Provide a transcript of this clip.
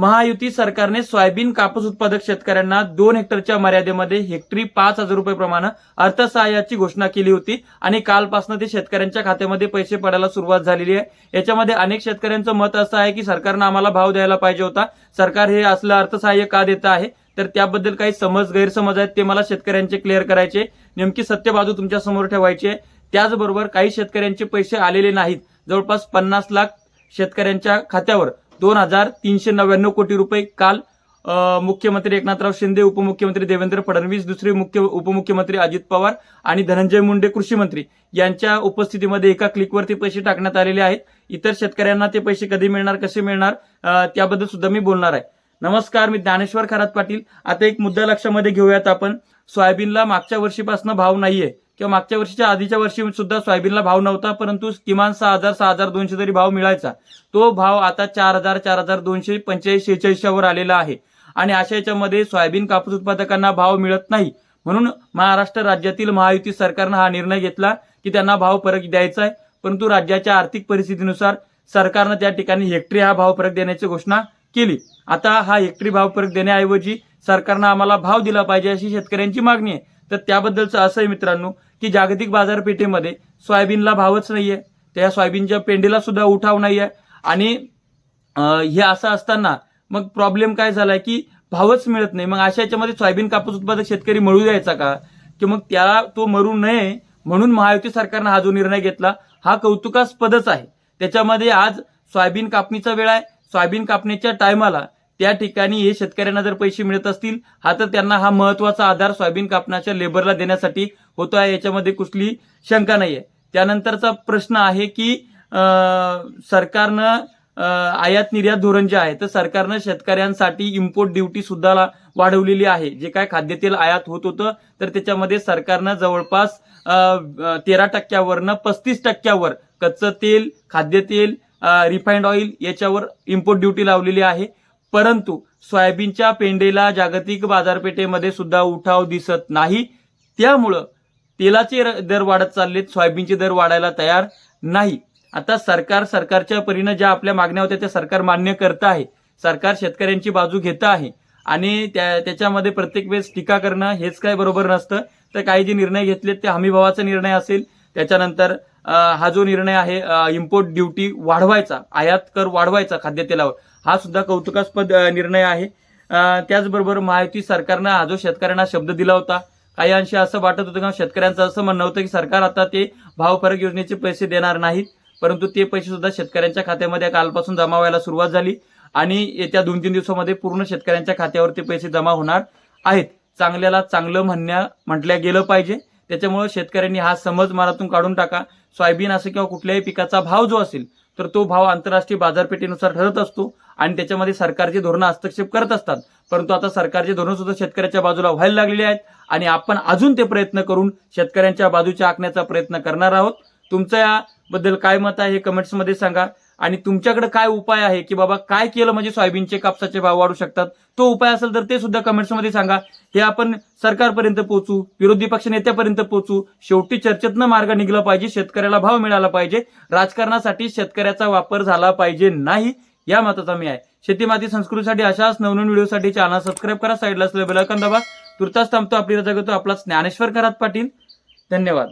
महायुती सरकारने सोयाबीन कापूस उत्पादक शेतकऱ्यांना दोन हेक्टरच्या मर्यादेमध्ये हेक्टरी पाच हजार रुपये प्रमाणे अर्थसहाय्याची घोषणा केली होती आणि कालपासून ते शेतकऱ्यांच्या खात्यामध्ये पैसे पडायला सुरुवात झालेली आहे. याच्यामध्ये अनेक शेतकऱ्यांचं मत असं आहे की सरकारनं आम्हाला भाव द्यायला पाहिजे होता. सरकार हे असलं अर्थसहाय्य का देत आहे? तर त्याबद्दल काही समज गैरसमज आहेत ते मला शेतकऱ्यांचे क्लिअर करायचे. नेमकी सत्य बाजू तुमच्यासमोर ठेवायची त्याचबरोबर काही शेतकऱ्यांचे पैसे आलेले नाहीत. जवळपास पन्नास लाख शेतकऱ्यांच्या खात्यावर दोन हजार तीनशे नव्याण्णव कोटी रुपये. काल मुख्यमंत्री एकनाथराव शिंदे उपमुख्यमंत्री देवेंद्र फडणवीस दुसरे मुख्य उपमुख्यमंत्री अजित पवार आणि धनंजय मुंडे कृषी मंत्री यांच्या उपस्थितीमध्ये एका क्लिकवरती पैसे टाकण्यात आलेले आहेत. इतर शेतकऱ्यांना ते पैसे कधी मिळणार कसे मिळणार त्याबद्दल सुद्धा मी बोलणार आहे. नमस्कार मी ज्ञानेश्वर खरात पाटील. आता एक मुद्दा लक्षामध्ये घेऊयात आपण. सोयाबीनला मागच्या वर्षीपासून भाव नाहीये. किंवा मागच्या वर्षीच्या आधीच्या वर्षी सुद्धा सोयाबीनला भाव नव्हता परंतु किमान सहा हजार सहा हजार दोनशे तरी भाव मिळायचा तो भाव आता चार हजार चार हजार दोनशे पंचेचाळीस शेहेचाळीसच्या वर आलेला आहे. आणि अशा याच्यामध्ये सोयाबीन कापूस उत्पादकांना भाव मिळत नाही. म्हणून महाराष्ट्र राज्यातील महायुती सरकारनं हा निर्णय घेतला की त्यांना भाव फरक द्यायचा आहे. परंतु राज्याच्या आर्थिक परिस्थितीनुसार सरकारनं त्या ठिकाणी हेक्टरी हा भाव फरक देण्याची घोषणा केली. आता हा हेक्टरी भाव फरक देण्याऐवजी सरकारनं आम्हाला भाव दिला पाहिजे अशी शेतकऱ्यांची मागणी आहे. तर त्याबद्दलचं असं आहे मित्रांनो की जागतिक बाजारपेठेमध्ये सोयाबीनला भावच नाहीये. त्या सोयाबीनच्या पेंडीला सुद्धा उठाव नाहीये. आणि हे असं असताना मग प्रॉब्लेम काय झालाय की भावच मिळत नाही. मग अशा याच्यामध्ये सोयाबीन कापूस उत्पादक शेतकरी मळू द्यायचा का? की मग त्याला तो मरू नये म्हणून महायुती सरकारनं हा जो निर्णय घेतला हा कौतुकास्पदच आहे. त्याच्यामध्ये आज सोयाबीन कापणीचा वेळ आहे. सोयाबीन कापणीच्या टायमाला त्या ठिकाणी हे शेतकऱ्यांना जर पैसे मिळत असतील हा तर त्यांना हा महत्त्वाचा आधार सोयाबीन कापण्याच्या लेबरला देण्यासाठी होतो आहे. याच्यामध्ये कुठली शंका नाही आहे त्यानंतरचा प्रश्न आहे की सरकारनं आयात निर्यात धोरण जे आहे तर सरकारनं शेतकऱ्यांसाठी इम्पोर्ट ड्युटी सुद्धा ला- वाढवलेली आहे. जे काय खाद्यतेल आयात होत होतं तर त्याच्यामध्ये सरकारनं जवळपास तेरा टक्क्यावरनं पस्तीस टक्क्यावर कच्चं तेल खाद्यतेल रिफाईंड ऑइल याच्यावर इम्पोर्ट ड्युटी लावलेली आहे. परंतु सोयाबीनच्या पेंडेला जागतिक बाजारपेठेमध्ये सुद्धा उठाव दिसत नाही. त्यामुळं तेलाचे दर वाढत चाललेत सोयाबीनचे दर वाढायला तयार नाही. आता सरकार सरकारच्या परीनं ज्या आपल्या मागण्या होत्या त्या सरकार मान्य करत आहे. सरकार शेतकऱ्यांची बाजू घेत आहे. आणि त्या त्याच्यामध्ये प्रत्येक वेळेस टीका करणं हेच काय बरोबर नसतं. तर काही जे निर्णय घेतलेत ते हमीभावाचा निर्णय असेल. त्याच्यानंतर हा जो निर्णय आहे इम्पोर्ट ड्युटी वाढवायचा आयात कर वाढवायचा खाद्यतेलावर हा सुद्धा कौतुकास्पद निर्णय आहे. त्याचबरोबर महायुती सरकारनं हा जो शेतकऱ्यांना शब्द दिला होता काही अंशी असं वाटत होतं किंवा शेतकऱ्यांचं असं म्हणणं होतं की सरकार आता ते भावफरक योजनेचे पैसे देणार नाहीत परंतु ते पैसे सुद्धा शेतकऱ्यांच्या खात्यामध्ये कालपासून जमा व्हायला सुरुवात झाली आणि येत्या दोन तीन दिवसामध्ये पूर्ण शेतकऱ्यांच्या खात्यावर ते पैसे जमा होणार आहेत. चांगल्याला चांगलं म्हणण्या म्हटल्या गेलं पाहिजे. त्याच्यामुळे शेतकऱ्यांनी हा समज मनातून काढून टाका. सोयाबीन असं किंवा कुठल्याही पिकाचा भाव जो असेल तर तो भाव आंतरराष्ट्रीय बाजारपेठेनुसार ठरत असतो आणि त्याच्यामध्ये सरकारचे धोरणं हस्तक्षेप करत असतात. परंतु आता सरकारचे धोरण सुद्धा शेतकऱ्याच्या बाजूला व्हायला लागलेली आहेत आणि आपण अजून ते प्रयत्न करून शेतकऱ्यांच्या बाजूच्या आखण्याचा प्रयत्न करणार आहोत. तुमचं याबद्दल काय मत आहे हे कमेंट्समध्ये सांगा. आणि तुमच्याकडे काय उपाय आहे की बाबा काय केलं म्हणजे सोयाबीनचे कापसाचे भाव वाढू शकतात? तो उपाय असेल तर ते सुद्धा कमेंट्समध्ये सांगा. हे आपण सरकारपर्यंत पोहोचू विरोधी पक्ष नेत्यापर्यंत पोहोचू. शेवटी चर्चेतनं मार्ग निघला पाहिजे शेतकऱ्याला भाव मिळाला पाहिजे. राजकारणासाठी शेतकऱ्याचा वापर झाला पाहिजे नाही या मताचा मी आहे. शेती माती संस्कृतीसाठी अशाच नवनवीन व्हिडिओसाठी चॅनल सबस्क्राईब करा साईडला असलेलं बेल आयकॉन दाबा. तुर्तास थांबतो आपली रजा घेतो. आपला ज्ञानेश्वर करात पाटील. धन्यवाद.